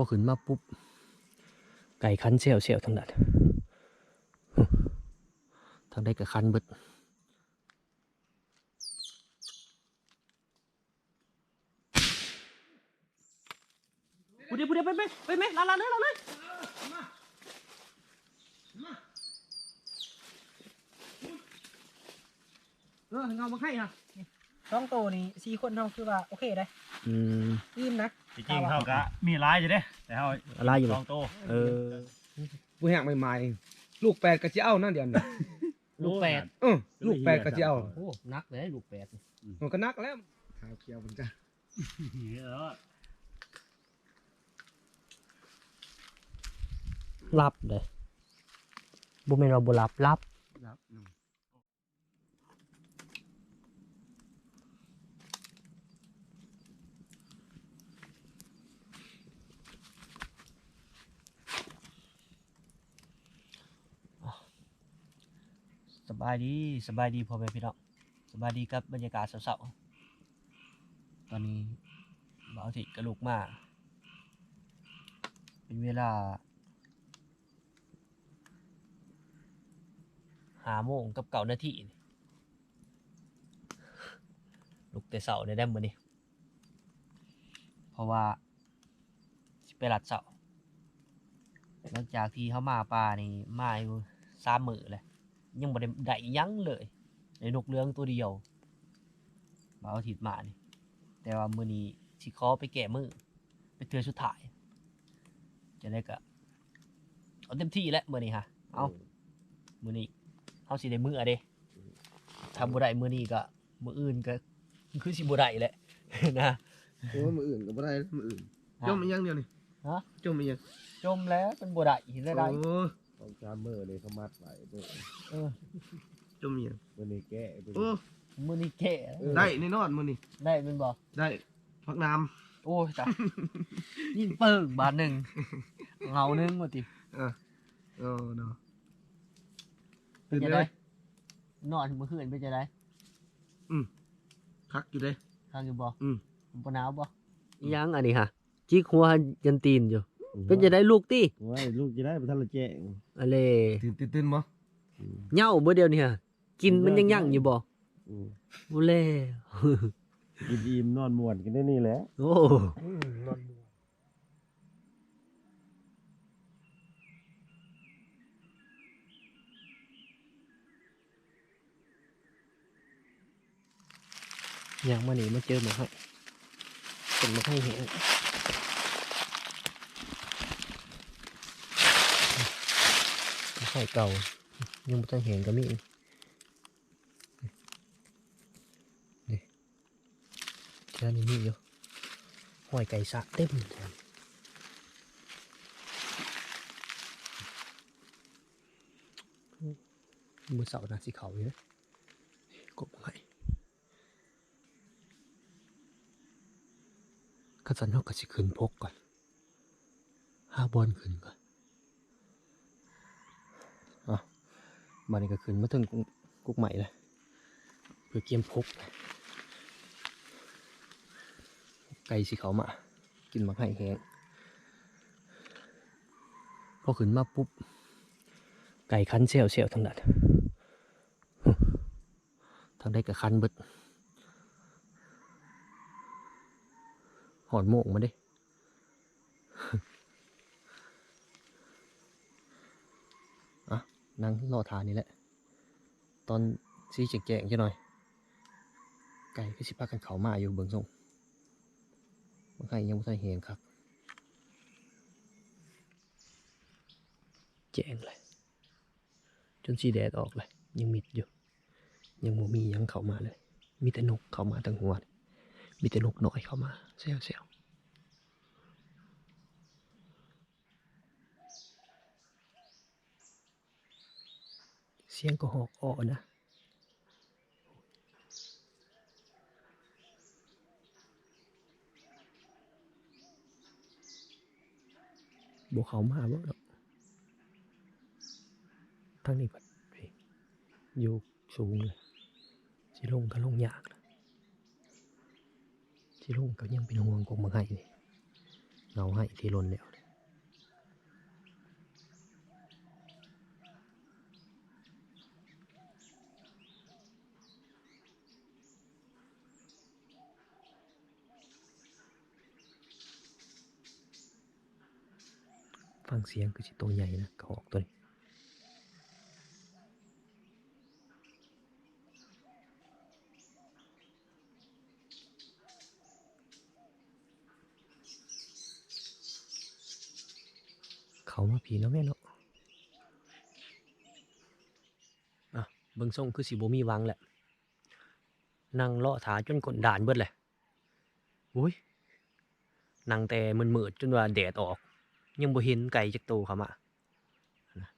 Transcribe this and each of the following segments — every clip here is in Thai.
พอขึ้นมาปุ๊บ ไก่คันเสียวเสียวทั้งนั้นทางได้กับคันเบิดพูดดิพูดดิไปไปไปไหมลาลาเลยลาเลยเออเงามาให้ฮะสองตัวนี้สี่คนเท่าคือว่า โอเคได้อืมอิ่มนะ จริงๆเขาก็มีร้ายอยู่เด้แต่เขาอะไรอยู่สบ่องโตวเออบุแหงใหม่ๆลูกแปดก็จะเอานั่นเดียวนี่ลูกแปดเออลูกแปดก็จะเอาโอ้นักเลยลูกแปดมันก็นักแล้วขาวเขียวมันจ้ะเออรับเลยบุเมนเราบุรับรับครับ บายดีสบายดีพ่อแม่พี่น้องสบายดีกับบรรยากาศเสาๆตอนนี้บ่าวสิกระลูกมาเป็นเวลาหาโมงกับเก่านาทีลุกแต่เสาในได้มือนี้เพราะว่าสิไปหลัดเสาหลังจากที่เขามาป่านี่มาอยู่สามมือเลย ยังบ่ได้ได้หยั้งเลย ในนกเรืองตัวเดียวบ่าวอาทิตย์มานี่แต่ว่ามื้อนี้สิขอไปแก้มือไปเทือสุดท้าย จะได้ก็เอาเต็มที่แล้วมื้อนี้ฮะเอามื้อนี้เฮาสิได้มื้ออะเด้ทำบ่ได้มื้อนี้ก็มื้ออื่นก็คือสิบ่ได้แหละนะโอ้มืออื่นก็บ่ได้มืออื่นฮะจมอีกอย่างเดียวนี่ฮะจมอีกอย่างจมแล้วเป็นบ่ได้เห็นได้ได้โอ้ ต้องจามมือเลยเขามัดไว้เด้อเออจมอีกอย่างมือนี้แกะไปโอ้มื้อนี้แก้ได้แน่นอนมื้อนี้ได้แม่นบ่ได้พักน้โอ้ยตายยิงเปิ้งบาทหนึ่งเงาหนึงว่าติำเออเออเนาะเป็นจะได้นอนเมื่อคืนเป็นจะได้คักอยู่เด้ทางอยู่บ่อืม บ่หนาวบ่ยังอันนี้ฮะจิกหัวยันตีนอยู่ เป็นจะได้ลูกติไว้ลูกจะได้ไปทันละแจ้งอะไรตื่นตื่นตื่นบ่เหย้าบ่เดียวนี่ฮะกินมันยังยั่งอยู่บ่อืมบ่แลกินอิ่มนอนม่วนกันได้นี่แหละ โอ้นอนบัวยังมานี่มาเจอหมาให้เป็นมาให้เห็น มาให้เก่า ยังบ่ทันเห็นก็มีอีกนี่เจ้านี่มีอยู่หอยไก่สะเต็มเลยมือเสาร์นาสีขาวอยู่นะกบมาให้ข้าสันเขาก็สิขึ้นพกก่อนห้าบอลขึ้นก่อน บานนี้ก็ขึ้นมาถึงกุ๊กใหม่เลยเพื่อเกียมพกไก่สีขาวมา กินมักไห้แห้งพอขึ้นมาปุ๊บ ไก่คันเสียวเสียวทั้งนั้นทางได้กับคันเบิดหอนโมงมาด้ นั่งรอทานนี่แหละ ตอนซีแจงๆจะหน่อย ไก่ก็สิพากันเขามาอยู่เบิงส่งบางใครยังไม่ทันเห็นครับแจ้งเลย จนสีแดดออกเลย ยังมิดอยู่ ยังโมมียังเขามาเลย มีแต่นกเขามาทั้งหัวมีแต่นกน้อยเข้ามาเซลเซล สียงก็หอกอ้อนะบวกเขามาบ่ดอกทั้งนี้พัดอยู่สูงเลยสิลงก็ลงยากนะสิลงก็ยังเป็นห่วงกงมาให้นี่เงาให้ที่ลนแล้วังเสียงคือสิตัวใหญ่นะกระหอกตัวนี้เขามาผีเนาะแม่เนาะอะเบิ่งทรงคือสิบ่มีวังแหละนั่งเลาะถาจนกดด่านเบิดเลยอุ้ยนั่งแต่มันมืดๆจนว่าแดดออก ยังบ่เห็นไก่จักโตวเขามานะ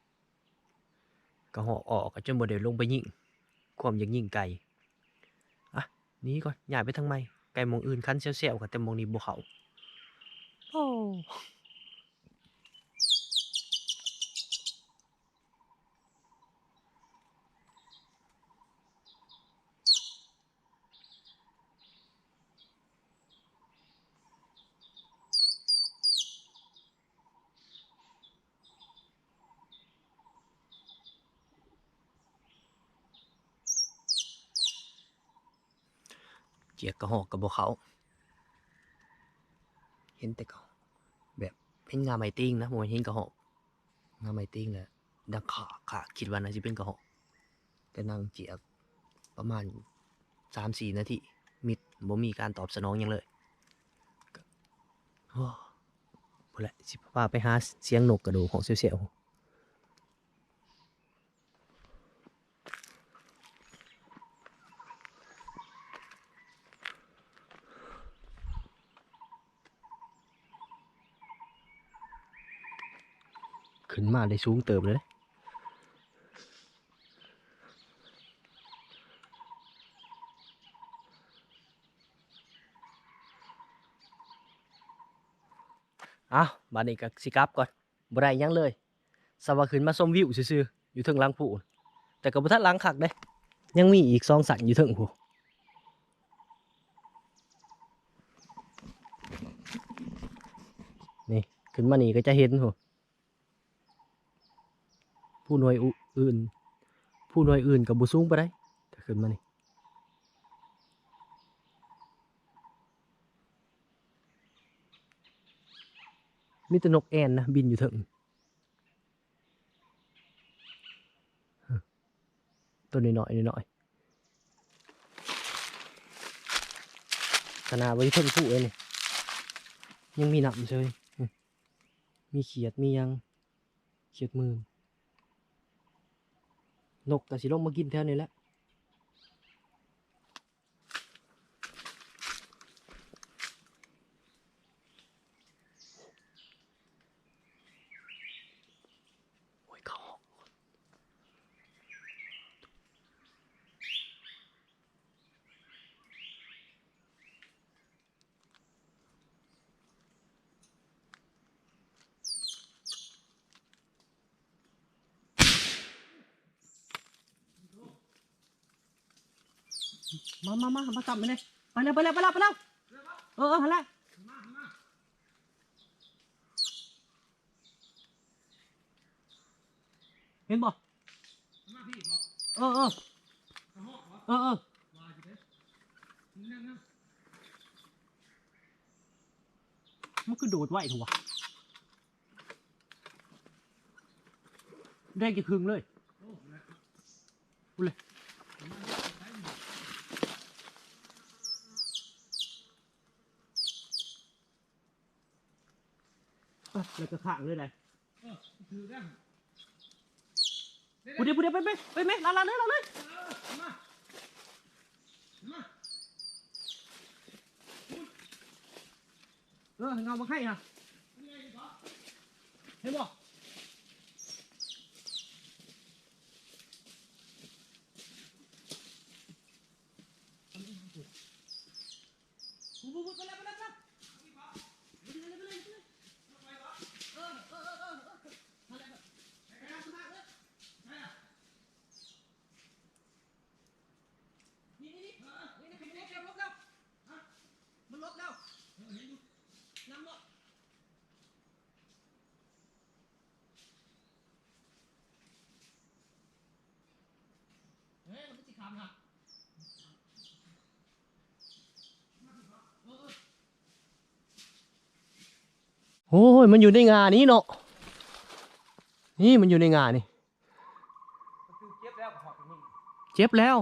ก็หอออกก็จนบ่ได้ลงไปยิงความอยากยิงไก่อะนี้ก่อนย้ายไปทางไม่ไก่มองอื่นคันเซี่ยวๆกับแต่มองนี้บ่เขาโอ้ เจียกกระหอกกับบเขา เห็นแต่เขาแบบเห็นงาไม้ติ้งนะผมเห็นกระหอกงาไม้ติ้งแหละดังขาขาคิดว่าน่าจะเป็นกระหอกแต่นางเจียกประมาณสามสี่นาทีมิดบ่มีการตอบสนองหยังเลยโอ้พอแหละสิพาไปหาเสียงนกกระโดดของเสียวๆ ขึ้นมาได้สูงเติบเลยอ้าวบานนี้ก็สิกลับก่อนบ่ได้ยังเลยสว่าขึ้นมาชมวิวซื่อๆอยู่เทิงลังผู้แต่ก็บ่ทันลังคักเด้ยังมีอีกสองสันอยู่เทิงผู้นี่ ขึ้นมานี่ก็จะเห็นผู้ ผู้หน่วยอื่น ผู้หน่วยอื่นกับบุสูงไปได้ถ้าขึ้นมานี่มีแต่นกแอ่นนะบินอยู่เถิงตัวน้อยๆน้อยขนาดไว้เพิ่งผู้เองนี่ยังมีหนำเลยมีเขียดมียังเขียดมือ นกแต่สิลงมากินแถวนี้แหละ มามามามาจับมันเลยไปแล้วไปแล้วไปแล้วไปแล้วเออเออหันลเห็นบ่เออเออเออเออมันคือโดดไหวถูกวะได้จะครึ่งเลยพูดเลย อะ แล้วก็ข้างเลยเลยพูดเดี๋ยวพูดเดี๋ยวไปไปไปไปลาลาเลยลาเลยเออเงาบังให้ฮะเห็นบอก โอ้ย มันอยู่ในงานี้เนาะ นี่มันอยู่ในงานนี่ เจ็บแล้วเจ็บแล้ว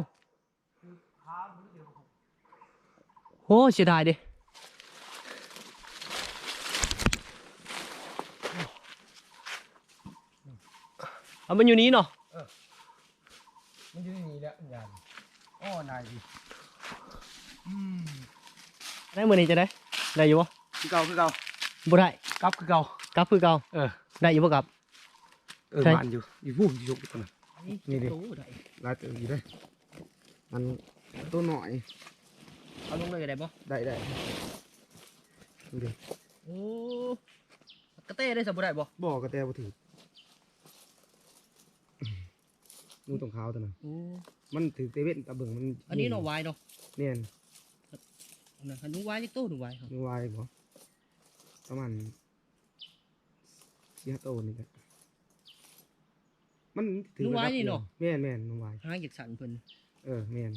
โอ้เสียดายดิ เอามันอยู่นี้เนาะมันอยู่ในนี่แหละยานอ้อนายดิอืมได้มือนี้จะได้ได้อยู่ปะคือเก่าคือเก่าบ่ได้กลับคือเก่ากลับคือเก่าเออได้อยู่ปะกลับเออใช่มันอยู่อยู่พูดอยู่ตรงนั้นนี่ดิโอ้ได้ลายตัวอยู่ได้มันตัวหน่อยเอาลงเลยก็ได้ปะได้ได้ดูดิโอ้กระเต้ได้สบ่ได้ปะบอกกระแตบ่ถือ นูตรงขาวตัวนั้นโอ้มันถือเตเว่นตะเบิ่งมันอันนี้เนาะวายเนาะเนี่ยนะอันนู้นวายยังตู้หนูวายครับนูวายบ่ประมาณสี่ห้าโตวนี่แหละมันถือนู้นระวาดัยบนี่เนาะแม่นแม่นนูวายหางจากสันเพิ่นเออแม่น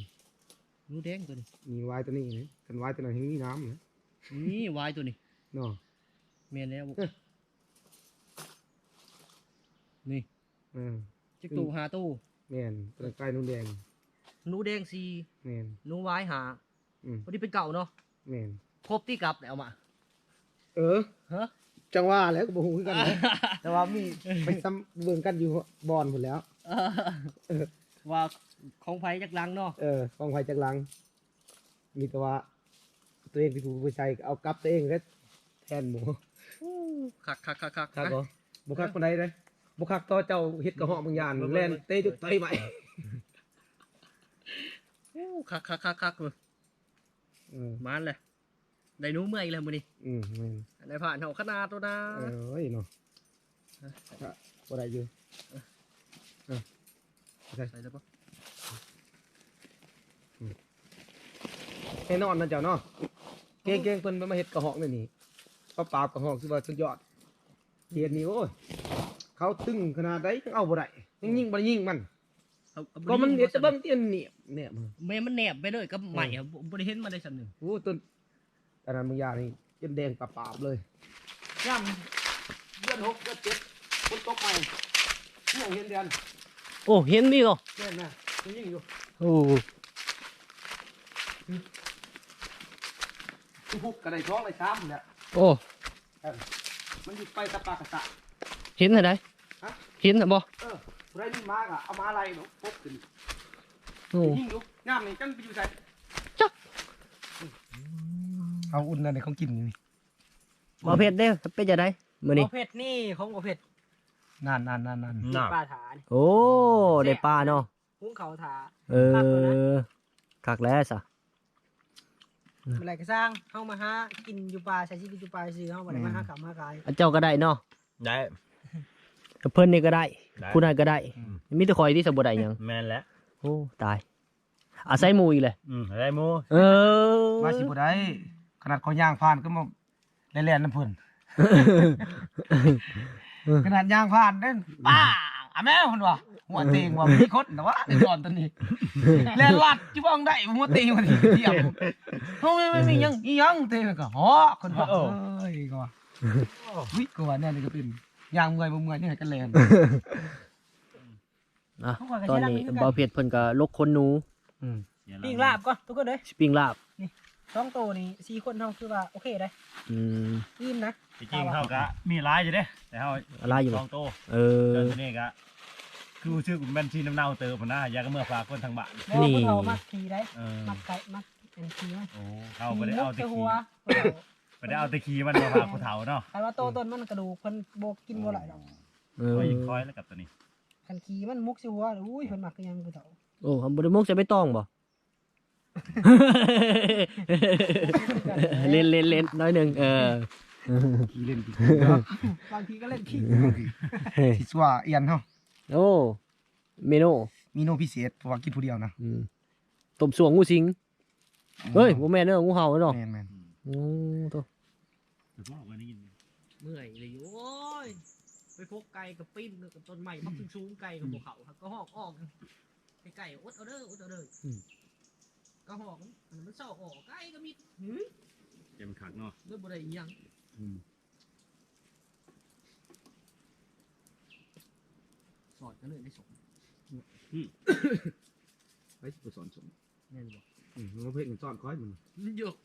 นู้แดงตัวนี้มีวายตัวนี้นะกันวายตัวนั้นยังมีน้ำนะนี่วายตัวนี้เนาะแม่นแล้วเอ้ยนี่เออจักตู้หาตู้ แม่นตัวนั้นใกล้นุ่นแดงหนูแดงสี่แม่นหนูวายหาอืมพอดีเป็นเก่าเนาะแม่นครบที่กลับแล้วเอามาเออ ฮะ จังว่าแล้วก็บ่ฮู้คือกันนะ แต่ว่ามีไปซ้ำเบิ่งกันอยู่บอนพุ่นแล้ว เออว่าของไผจักลังเนาะเออกองไฟจากหลัง มีแต่ว่าตัวเองที่ผู้ผู้ชายเอากลับตัวเองแล้วแทนหมูคักคักคักคักครับบ่บ่คักปานใดเด้ บ่คักต่อเจ้าเฮ็ดกระเหาะบางอย่างแล่นเตะจุดไตใหม่โอ้คักคักคักคักเลยเออมานเลยได้หนูเมื่อยแล้วมื้อนี้อืมแม่นได้ผ่านเฮาขนาดตัวนะเอ้ยเนาะก็บ่ได้อยู่เออใช่ใส่ได้ปะแน่นอนนะเจ้าเนาะเก่งๆเพิ่นมาเฮ็ดกระเหาะนี่นี่เขาปราบกระเหาะคือว่าสุดยอดเฮ็ดนี่โอ้ย เขาตึงขนาดใดยังเอาบ่ได้ยังยิงบ่ได้ยิงมันเอาเอาก็มันบ่เดี๋ยวได้จะเบิ่งเตียนเหนียบเนี่ยมึงแม่มันแนบไปเลยกับใหม่ครับบ่ได้เห็นมาได้สำนึงโอ้ต้นแต่นั้นมึงยานี่จนแดงปราบๆเลยย่ำเดือนหกเดือนเจ็ดฝนตกใหม่เนี่ยเห็นเดือนโอ้เห็นนี่เนาะแน่นนะมันยิ่งอยู่โอ้ทุกพุกกระไดท้องเลยช้ำเนี่ยโอ้มันอยู่ไปตะปากกระสะเห็นไหน ฮะ เห็นน่ะบ่เออไรนี่มากอะเอามาอะไรเนาะพกขึ้นโอ้ยิ่งอยู่ย่ำนี่จังไปอยู่ใส่จักเอาอุ่นอะไรของกินนี่บ่เผ็ดเด้เป็นจะได้มื้อนี้บ่เผ็ดนี่ของบ่เผ็ดนานนานนานนานน่ะปลาถานี่โอ้ได้ปลาเนาะหุงเขาถาเออคักแล้วซะเมื่อไหรก็สร้างเฮามาหากินอยู่ป่าใช้ชีวิตอยู่ป่าซื้อเฮาบ่ได้มาหากลับมาขายอันเจ้าก็ได้เนาะได้ เพิ่นนี่ก็ได้ได้ ผู้นั้นก็ได้มีแต่คอยที่สบ่ได้หยังแม่นแล้วโอ้ตายอาศัยหมู่อีกเลย อืมได้หมูเออมาสิบ่ได้ขนาดเขาย่างผ่านก็มาแล่นๆน้ำเพิ่นขนาดยางผ่านเด้นป้าอะแม่คนวะหัวเตีงว่ามีคนแต่ว่าในตอนตัวนี้แล่นลัดจิบ้องได้หัวเตีงมันเทียมโอ้ยไม่มีหยังอีหยังเตีงก็ฮอคนว่าเอ้ยก็ว่าวิก็ว่าแน่นี่ก็เป็น ยางเมื่อยบ่เมื่อยนี่ให้กันแล่นอะตอนนี้เบาเพียรเพิ่นก็ลกคนหนูอืมปิ้งลาบก่อนทุกคนเด้ยสปริงลาบ สองโตวนี่สี่คนเฮาคือว่าโอเคได้อืมอิ่มนะ จริงๆเขาก็มีร้ายอยู่เด้แต่เขาอะไรอยู่สบ่องโตเออ เดินตัวนี้ก็คือชื่อคุณแม่นชีน้ำเน่าเติมพุ่นนะอยากก็เมื่อฝากคนทางบ้านบ่นี่เพิ่นเอามักขี่ได้เออมักไก่มักเป็นขี่มันโอ้เขาไปได้เอาแตะขี่ขีหัวเพิ่นเอา ไปได้เอาแตะขีมันมาฝากผู้เฒ่าเนาะแต่ว่าโตต้นมันกระดูกเพิ่นบ่กินบ่หลายดอกเออคอยยิงคอยแล้วกับตัวนี้คันขี่มันมุกสิหัวอุ้ยเพิ่นมักคือหยังคือเฒ่าโอ้บ่ได้มุกจะไม่ต้องบ่ เล่นเล่นเล่นน้อยหนึงเออ ขี่เล่นขี่บางทีก็เล่นขี่ที่สัวเอียนเฮาโอ้เมนูมีโนพิเศษเพราะว่ากินผู้เดียวนะอืมต้มสวงงูสิง เฮ้ยบ่แม่นเด้องูเห่าเนาะ แม่นแงูตัวแต่พ่ออกมาได้ยินเมื่อยเลยโอ้ยไปพกไก่กับปิ้นกับต้นไม้พักชูงไก่กับภูเขาก็หอกออกไก่ไก่อดเอาเด้ออดเอาเด้อก็หอกมันเศร้าออกไก่ก็มีเต็มขากเนาะด้วยบริยังสอนก็เลยได้สมไอ้สอนสมแน่นบอกเรนเพ่งสอนคอยมันหยก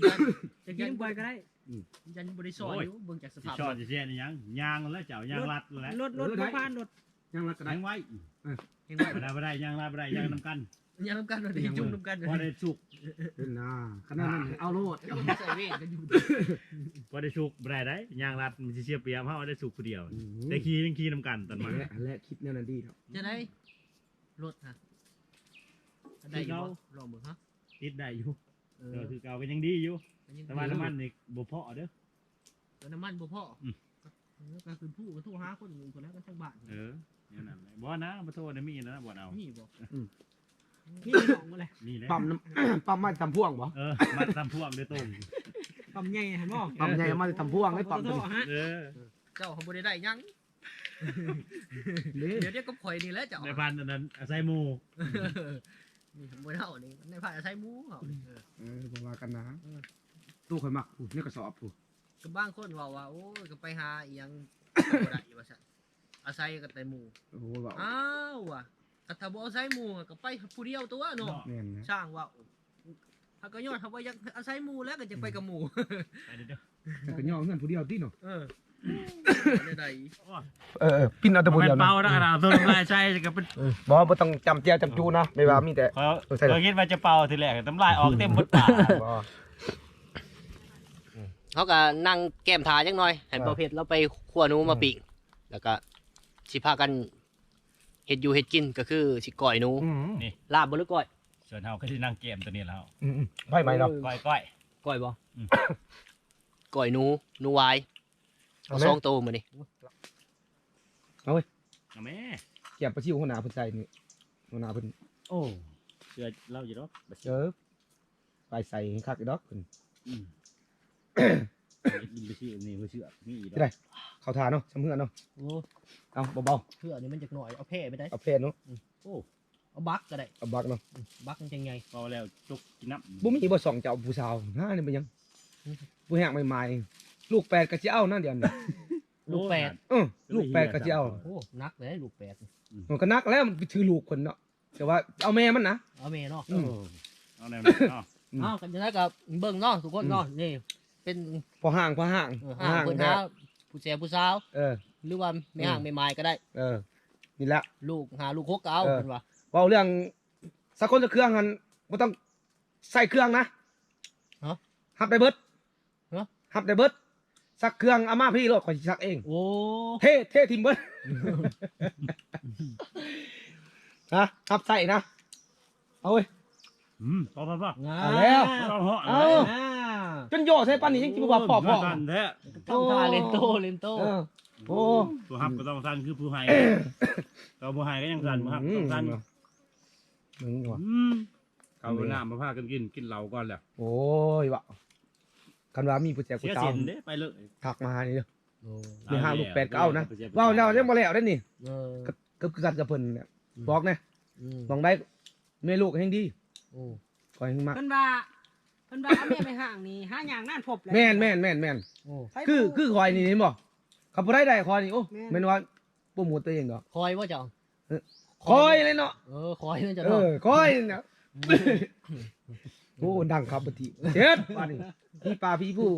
ยันจะกิยันนบ่อยก็ได้ยันบ่ได้สอนอยู่เบิ่งจากสสิภาพชอดสิเสียนี่ยังยางแล้วเจ้ายางรัดแล้วรถรถบ่ผ่านรถยังรักก็แดได้งไว้เห็นบ่บ่ได้บ่ได้ยางรัดบ่ได้ยางนำกันยังนำกันเลยจุ่มนำกันพอได้สุกเป็นนาขนาดนั้นเอาโลดใส่เวทกันอยู่พอได้สุกบ่ได้ได้ยางรัดมันสิเสียเปรียบเฮาได้สุกผู้เดียวได้ขี่ยังขี่นำกันตอนมาและและคิดแนวนั้นดีครับจะได้รถฮะได้อยู่บ่ลองเบิ่งฮะติดได้อยู่ เอเอออคือเก่าก็ยังดีอยู่ แต่ว่าน้ำมันนี่บ่พอเด้อ แต่น้ำมันบ่พออมเออก็คือผู้ก็โทรหาคนอื่นคนนั้นก็ทั้งบ้านเออแนวนั้นแหละบ่นะบ่โทษนะมีนะบ่เอานี่บ่นี่หนองมาเลยนี่แหละปั๊มน้ำ ปั๊มมาทำพ่วงบ่เออมาทำพวงโดยตรงปั๊มใหญ่เห็นบ่ปั๊มใหญ่มาทำพ่วงให้ปั๊มโทตัวรฮะเออเจ้าเขาบ่ได้ได้หยังนี้เดี๋ยวเดี๋ยวก็ข่อยนี่แหละเจ้าในพันอันนั้นอาศัยหมู่ นี่ผมบ่เท่านี่ในภาคใช้หมูเขานี่เออเออบ่ว่ากันนะตู้ข่อยมักผู้นี่กระสอบผู้ก็บางคนเว่าว่าโอ้ยก็ไปหาอีหยังบ่ได้ว่าซั่นอาศัยก็แต่หมู่โอ้โหว่าอ้าวว่ะก็ถ้าบ่อาศัยหมู่ก็ไปผู้เดียวตัวเนาะแม่นนะช่างว่าถ้าก็ย้อนเขาว่าอยากอาศัยหมู่แล้วก็จะไปกับหมู่ไปเด้อแต่ก็ย่อเงินผู้เดียวติเนาะเออ ได้ได้เออปิ้นเอาแต่ผู้มัเดียวนเป่าแล้วนะตัวลายใจก็เป็นบ่บ่ต้องจำเจียจำจูนะไม่ว่ามีแต่เขาเออใช่เหรอเขาคิดว่าจะเป่าทีแรกน้ำลายออกเต็มหมดปากบ่เขาก็นั่งแก้มทาจังหน่อยเห็นอ่าประเภทเราไปขัวหนูมาปิ้งแล้วก็สิพากันเฮ็ดอยู่เฮ็ดกินก็คือสิก้อยหนูอืมลาบบ่หรือก้อยส่วนเฮาก็ที่นั่งเกมตัวนี้แล้วอืมๆไผไหมเนาะก้อยก้อยก้อยบ่อืม ก้อยหนูหนูวาย เอาเอาไหมสองตัวมื้อนี้เอาแม่เก็บไปที่หัวหน้าเพิ่นใส่นี่หัวหน้าเพิ่นโอ้เชื่อเล่าอยู่ดอกเจอไปใส่ให้คักอีดอกเพิ่นอืมกินไปชื่อนี่ไปชื่อมีอีกได้เข้าทาเนาะสำเฮือนเนาะโอ้เอาเบาเพื่อนี่มันจักหน่อยเอาแพ้ไปได้ๆเอาเพศเนาะโอ้เอาบักก็ได้เอาบักเนาะบักมันจังไงเป่าแล้วจุกกินน้ำบ่มีบ่สองเจ้าผู้สาวหานี่เป็นหยังผู้แห้งใหม่ๆ ลูกแปดก็สิเอานั่นเดี๋ยวนี้ลูกแปดเออลูกแปดก็สิเอาโอ้นักเลยลูกแปดมันก็นักแล้วมันถือลูกคนเนาะแต่ว่าเอาแม่มันนะเอาแม่เนาะโอ้เอาแนวนั้นเนาะอืมอ้าวกันจะได้กับเบิ่งเนาะทุกคนเนาะนี่ เป็นพอห่างพอห่างเออพอห้างห่างเพิ่นแท้หาผู้แซ่ผู้สาวเออ หรือว่าไม่ห่างไม่ไม้ก็ได้ เออ นี่แหละลูกหาลูกหกก็เอาเออเพิ่นว่าเว้าเรื่องสักคนสักเครื่องหันบ่ต้องใส่เครื่องนะฮะหับได้เบิดฮะหับได้เบิด สักเครื่องอามาพี่รถข่อยสิสักเอง โอ้เท่เท่ทิมเบิดฮะหับใส่นะ เอาเว้ย อืมพอพอพอเอาแล้วเอาเหาะเอาอ่าจนโยใส่ปันนี้ยังจิบว่าปอบปอบสั่นแท้ทำท่าเลนโตเลนโตเออโอ้ผู้ฮับก็ต้องสั่นคือผู้ให้เราผู้ให้ก็ยังสั่นผู้ฮับต้องสั่นมึงว่ะอืมเขาเอาน้ำมาพากันกินกินเหล้าก่อนแหละโอ้ยวะ กันว่ามีผู้แจกเสีผู้ยเจ้าสินเด้ไปเลยถักมาหานี่เด้อ โอ้มีห้าลูกแปดก็เอานะ ว้าวเราเรียกมาแล้วได้อนี่เออก็ก็คือกันกับเพิ่นเนี่ยบอกนะอืมลองได้แม่ลูกแห่งดีโอ้คอยแห่งมากเพิ่นว่าเพิ่นว่าเอาแม่ไปห่างนี่หาหยังนั่นพบเลยแม่นแม่นแม่นแม่นโอ้ไปคือดูคือคอยนี่เห็นบ่ขับบ่ได้ได้คอยนี่โอ้แม่นแม่นว่าโปรโมทตัวเองดอกคอยว่าเจ้าคอยเลยเนาะเออคอยมันจะเอเนาะอคอยเนี่ย โอ้ดังครับปฏิเจ็ดบ้านนี้พี่ปลาพี่ผู้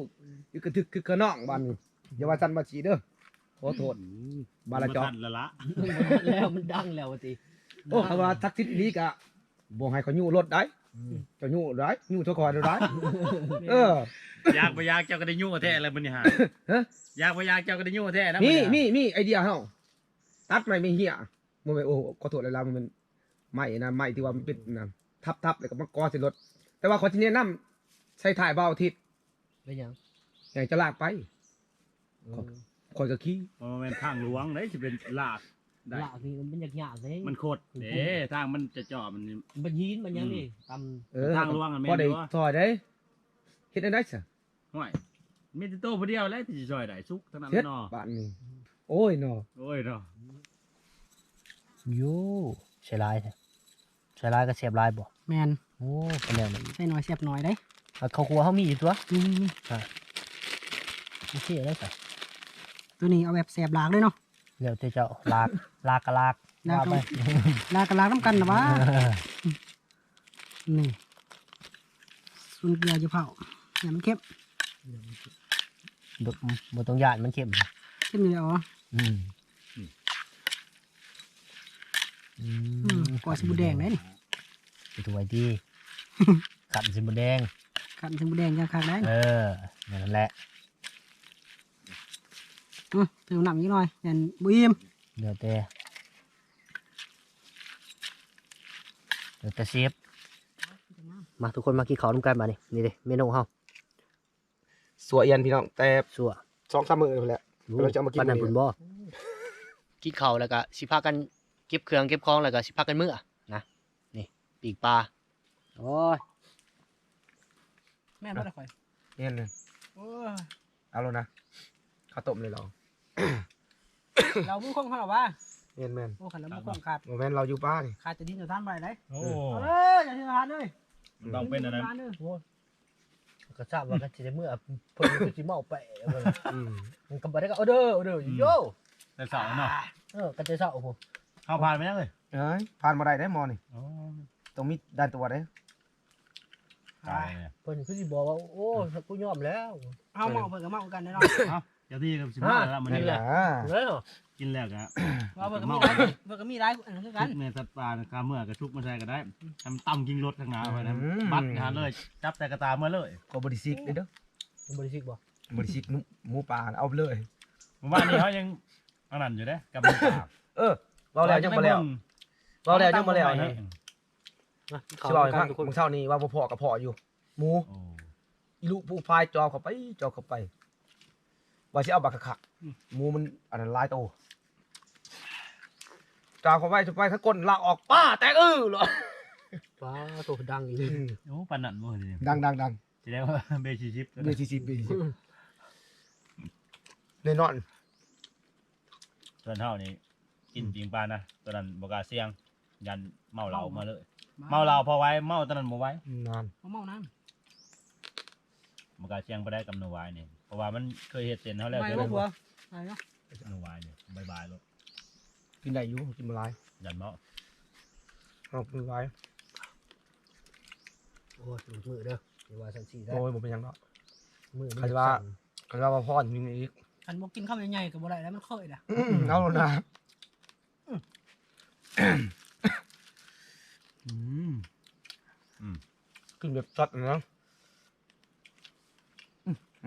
คือกระทึกคือกระน้องบ้านนี้อย่าว่าจันมาฉีเด้อขอโทษบาลาจอมทันและละแล้วมันดังแล้วว่าติโอ้คำว่าทักทิศนี้กะบ่ให้เขายู่รถได้เจะยู่ได้ยู่เท่าคอยได้เอออยากไปอยากเจ้าก็ได้ยุ่งแท้อะไรมันนี่ฮะฮะอยากไปอยากเจ้าก็ได้ยุ่งแท้นะมีบัดมีนี้มีไอเดียเฮาตัดไม้ไม่เหี้ยบ่แม่นโอ้ขอโทษหลายๆมันเป็นไม้นะไม้ที่ว่ามันเป็นนะทับๆแล้วก็มากอใส่รถ แต่ว่าขอที่แนะนำใช้ถ่ายเบาอาทิตย์เป็นหยังอยากจะลากไปเออคอยก็ขี่มันเป็นทางหลวงเด้สิเป็นลากได้ลากนี่มันยากๆเลยมันโคตรเด้ทางมันจะจ่อมันนี่มันยีนมันยังนี่ตำเออทางหลวงอะแม่นพอได้อยู่วะถอยได้เฮ็ดได้ได้ซะห่วยมีแต่โตผู้เดียวแล้วที่สิซอยได้สุกเท่านั้นเฮ็ดเนาะบ้านนี้โอ้ยเนาะโอ้ยเนาะโย่ใช่ลาย ใช่ลายก็เสียบลายบ่แม่นโอ้เป็นแล้วมันใส่หน่อยเสียบหน่อยได้เอาเขากลัวเขามีอยู่ตัวนี่นี่โอเคได้ใส่ตัวนี้เอาแบบเสียบหลากเลยเนาะเดี๋ยวเจ้าลากลากกะลากลากว่าไปลากกันลากน้ำกันนะวะนี่ส่วนเกลือจะเผาอย่ามันเข้มบ่บ่ต้องยานมันเข้มเข้มอยู่แล้วเหรออื มอือืมกว่าสมุนแดงเลยนี่ไปถวยดีขันสิบแดงขันสมุนแดงยังขาดได้เออนั่นแหละอืมเติมน้ำนิดหน่อยยันบุยมเดี๋ยวแต่เดี๋ยวแต่เซฟมาทุกคนมากินข้าวร่วมกันมานี่นี่เด้เมนูเฮาสวยเอียนพี่น้องแต่สัวสองสามมือแหละเราจะเอามากินปานนั้นมื้อนี้พุ่นบ่กินข้าวแล้วก็สิพากัน เก็บเครื่องเก็บของแล้วก็สิพากันมื้อนะนี่ปีกปลาโอ้ยแม่นบ่ได้ข่อยเอียนเลยโอ้ยเอาแล้วนะข้าวต้มเลยเราเราบุ้งคงเขาหรอวะเอียนแมนโอ้ขันเราบุ้งคงขาดโมเมนเราอยู่บ้านนี่ขาดจะดิ้นจะทานไปได้โอ้เอาเลยอย่าทิ้งทานเลยมันต้องเป็นอะไรทานเลยก็ทราบว่าก็สิได้มื้อเพิ่นก็สิเมาไปเอาเลยอืมมันก็บ่ได้ก็เอาเด้อเอาเด้อโยแต่เสาเนาะเออกันจะเศร้าผม เข้าผ่านไปยังเลยเอ้ยผ่านมาได้ได้มอนี่อ๋อต้องมีด้านตัวได้ตายเลยเพิ่นคือสิบอกว่า โอ้กูยอมแล้ว เอาเมาเพิ่นก็เมากันแน่นอนเจ้าที่กับสิบห้าแล้วมันนี่นี่แหแหละละเลยเหรอกินแล้วก็ว่าเพิ่นก็มีร้ายเพิ่นก็มีร้ายอันนั้นคือกันทุกในสัตว์ป่าคาเมื่อกระชุกมาใส่ก็ได้ทำต่ำกิงรถข้างหน้าไปนะบัดงานเลยจับแต่กระตาเมื่อเลยก็บริสิกเลยเด้อมันบริสิกบ่บริสิกหนูหมูป่าน่ะเอาไปเลยเมื่อวานนี้เขายังอันนั้นอยู่เด้กับมือปราบเออ เราแล้วยังมาแล้วเราแล้วยังมาแล้วนะนะสิบอกให้ฟังมึงเท่านี้ว่าบ่พอกับพออยู่ หมูโอ้อีลูกผู้พายจอเข้าไปจอเข้าไป ว่าสิเอาบักขักๆหมูมันอันนั้นหลายโตจอเข้าไปเข้าไปถ้าก้นลากออกป้าแตกอื้อเหรอฟ้าตัวดังอีกอืมโหปันนั่นบ่เลยดังดังดังแสดงว่าเบชิชิปเบสิสิเบสิสิแน่นอนส่วนเท่านี้ กินจริงปานะตอนนั้นบกล้าเสียง ยันเมาเหล้ามาเลย เมาเหล้าพอไว้เมาตอนนั้นบ่ไว้นานเมาน้บกล้าเสียงบ่ได้กับหนูไว้นี่เพราะว่ามันเคยเฮ็ดเสร็จเฮาำแล้วไม่เดี๋ยวบ่ผัวอะไรเนาะหนูไว้นี่บายบายแล้วกินได้อยู่กินมาหลายยันเมาเอากินไว้โอ้ยหลุดมือเด้ออย่าว่าสันสีได้โอ้ยผมเป็นหยังเนาะมือใครว่ากันเราว่าพ่อมีอีกคันบ่กินข้าวใหญ่ๆก็บ่ได้แล้วมันเคยน่ะอื้อเอาแล้วนะ อืมกินแบบสดนะ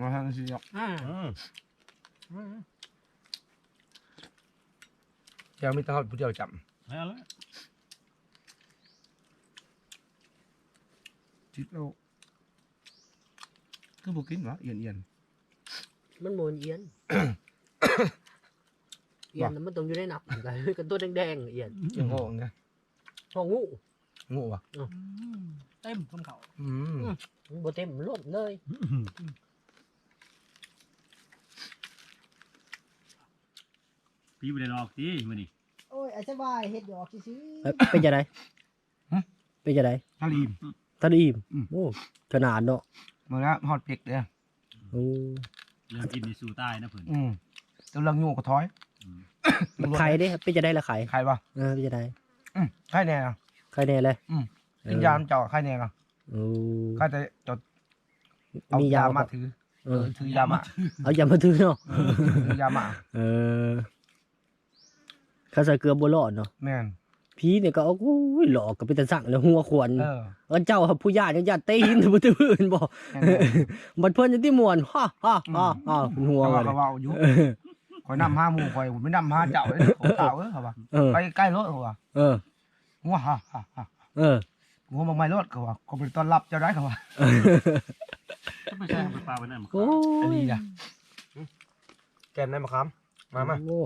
มาทำสิเนาะอ่าอืมอืมเดี๋ยวมีแตาผู้เดียวจเอาละำชิดแล้วคือบุกินวะเอียนเอียนมันโมนเอียน เอียนน่ะมันต้องอยู่ในหนับกันกันตัวแดงๆเอียนเอียนโง่ไงห้องงูโง่วะอืมเต็มคนเขาอืมมันบ่เต็มมันล้นเลยพี่บ่ได้หลอกสิมื้อนี้โอ้ยอาจจะว่าเฮ็ดหยอกซื่อเอ้ยเป็นจะไดเป็นจะไดทารีมท่านอิ่มอืมโอ้ขนาดเนาะมาแล้วฮอดเป็กเลยโอ้เรื่องกินนี่สู้ตายนะเพิ่นอืมกำลังโง่กับท้อย อืมไข่เด้เป็นจะได้ละไข่ใครวะเออเป็นจะได้อืมใครแน่อะไข่แน่เลยอืมเอกินอยามเจ้าใครแน่อะโอ้ใครจะจดเอามียายามามาถือเออถือยามาเอายามาถือเนาะถือยามาเออข้าใส่เกลือบัวรอดเนาะแม่นผีเนี่ยก็เอาโอ้ยหลอกก็เป็นตาสั่งแล้วหัวขวนเออเออเจ้าครับผู้ญาติยังญาติเต้หินบ่ตื่นบ่แม่นแม่นบัดเพิ่นจะที่มวนฮ่าฮ่าฮ่าฮ่าเป็นหัวเขากัว่านเขาว่าอยู่เออคอยนำห้าหมู่คอยผมไม่นำห้าเจ้าเลยผมเต่าเออเขาว่าเออ ไปใกล้รถเขาว่าเออหัวฮ่าฮ่าฮ่าเออหัวมาไม่รถเขาว่าเขาไปต้อนรับเจ้าได้เขาว่าไม่ใช่ไปปลาไปนั่นโอ้อันยนี้นะแกนได้มาครับมามาโอ้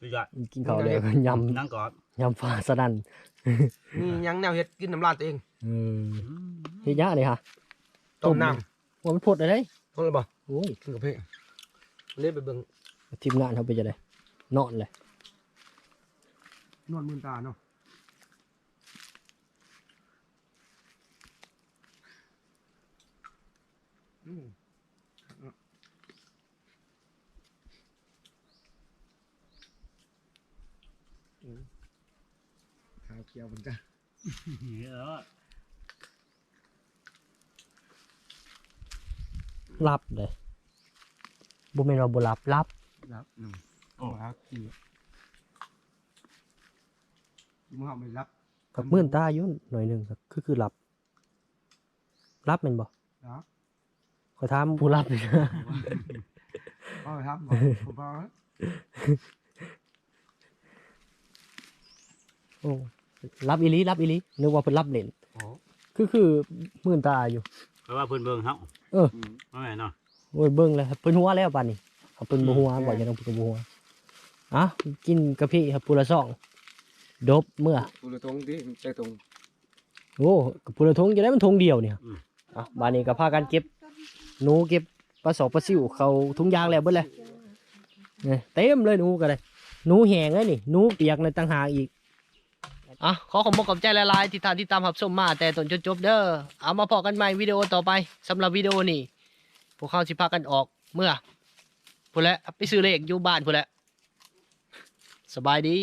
สุดยอดกินข้าวแล้วก็ยนั่งกอดำยำฟ้าสนั่นนี่ยังแนวเฮ็ดกินน้ำลาดตัวเองเออเฮ็ดยากเลยค่ะต้มน้ว่ามันพดอะไรำต้มเลยบ่โอ้ยกินกับเพ่เล่นไปเบิ่ง ทีมงานเขาไปจะได้นอนเลย นอนมืนตาเนาะขาเกียวเหมือนกันเยอะรับเลยบุเมนว่าบุรับรับ รับหนึ่งโอ้ครับจริงมึงเอาไม่รับกับมื่นตาอยู่หน่อยหนึงก็คือคือรับรับแม่นบ่รับขอยถามผู้รับนี่นะเอาไปครับบอกผมบอกนะโอ้รับอีหลีรับอีหลีนึกว่าเพิ่นรับเล่นโอ้คือคือมื่นตาอยู่เพราะว่าเพิ่นเบิ่งเฮาเออว่าแม่นเนาะโอ้ยเบิ่งแล้วเพิ่นหัวแล้วปานนี้ เอาเพิ่นบ่หัวบ่จะต้องเพิ่นบ่หัวอะกินกะปิครับผู้ละซองดบเมื่อกูเลยตรงที่ใจตรงโอ้กับผู้ละทงจะได้มันทงเดียวเนี่ยอะบานนี้ก็พากันเก็บหนูเก็บปลาสอกปลาซิวเขาทุงยางแล้วเบิดเลยเนี่ยเต็มเลยหนูก็เลยหนูแห้งเลยนี่หนูเปียกในต่างหากอีกอะขอขอบคุณขอบใจหลายๆที่ท่านที่ตามรับชมมา แต่ต้นจนจบเด้อเอามาพอกันใหม่วิดีโอต่อไปสำหรับวิดีโอนี้พวกเขาสิพากันออกเมื่อ พูดแล้วไปซื้อเลขอยู่บ้านพูดแล้วสบายดี